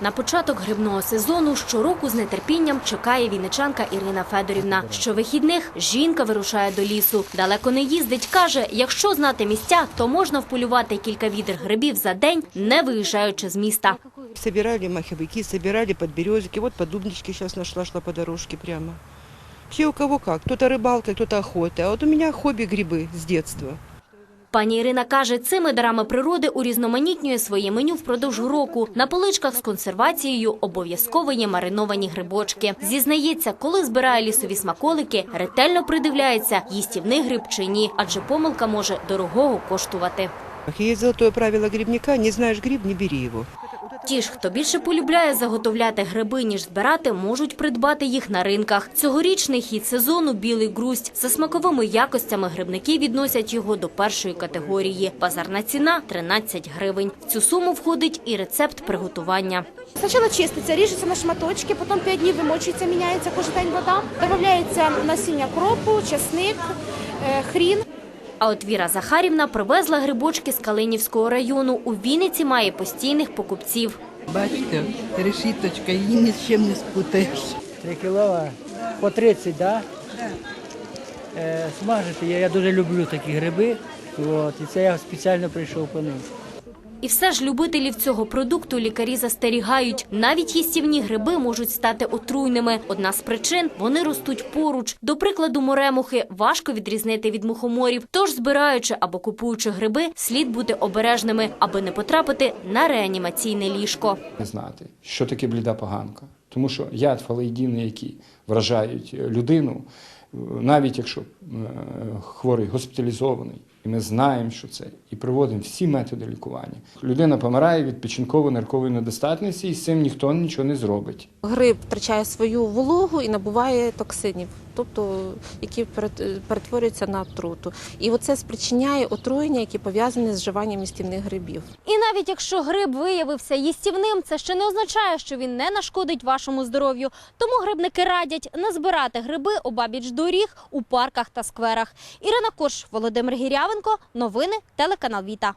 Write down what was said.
На початок грибного сезону щороку з нетерпінням чекає вінничанка Ірина Федорівна. Щовихідних жінка вирушає до лісу. Далеко не їздить, каже, якщо знати місця, то можна вполювати кілька відер грибів за день, не виїжджаючи з міста. Собирали маховики, собирали подберезки. Вот подубнички сейчас нашла, шла по дорожке прямо. Все у кого как. Кто-то рыбалка, кто-то охота. А вот у меня хобби грибы с детства. Пані Ірина каже, цими дарами природи урізноманітнює своє меню впродовж року. На поличках з консервацією обов'язково є мариновані грибочки. Зізнається, коли збирає лісові смаколики, ретельно придивляється, їстівний гриб чи ні, адже помилка може дорогого коштувати. Есть золотое правило грибника. Не знаешь гриб, не бери его. Ті ж, хто більше полюбляє заготовляти гриби, ніж збирати, можуть придбати їх на ринках. Цьогорічний хід сезону білий грусть. За смаковими якостями грибники відносять його до першої категорії. Базарна ціна 13 гривень. В цю суму входить і рецепт приготування. Спочатку чиститься, ріжеться на шматочки, потім 5 днів вимочується, міняється кожен день вода. Додається насіння кропу, чесник, е, хрін. А от Віра Захарівна привезла грибочки з Калинівського району. У Вінниці має постійних покупців. Бачите, решіточка, її ні з чим не спутаєш. Три кілова по 30, да? Е, смажити. Я, я дуже люблю такі гриби. От, і це я спеціально прийшов по них. І все ж любителів цього продукту лікарі застерігають. Навіть їстівні гриби можуть стати отруйними. Одна з причин – вони ростуть поруч. До прикладу, моремухи важко відрізнити від мухоморів. Тож, збираючи або купуючи гриби, слід бути обережними, аби не потрапити на реанімаційне ліжко. не знати, що таке бліда поганка. Тому що яд фалоїдіни, які вражають людину, навіть якщо е, хворий госпіталізований, і ми знаємо, що це, і проводимо всі методи лікування. Людина помирає від печінково-ниркової недостатності, і з цим ніхто нічого не зробить. Гриб втрачає свою вологу і набуває токсинів, тобто які перет- перетворюються на отруту. І оце спричиняє отруєння, які пов'язані з вживанням їстівних грибів. І навіть якщо гриб виявився їстівним, це ще не означає, що він не нашкодить вашому здоров'ю. Тому грибники радять не збирати гриби обабіч доріг у парках та скверах. Ірина Корш, Володимир Гірявенко. Новини телеканал Віта.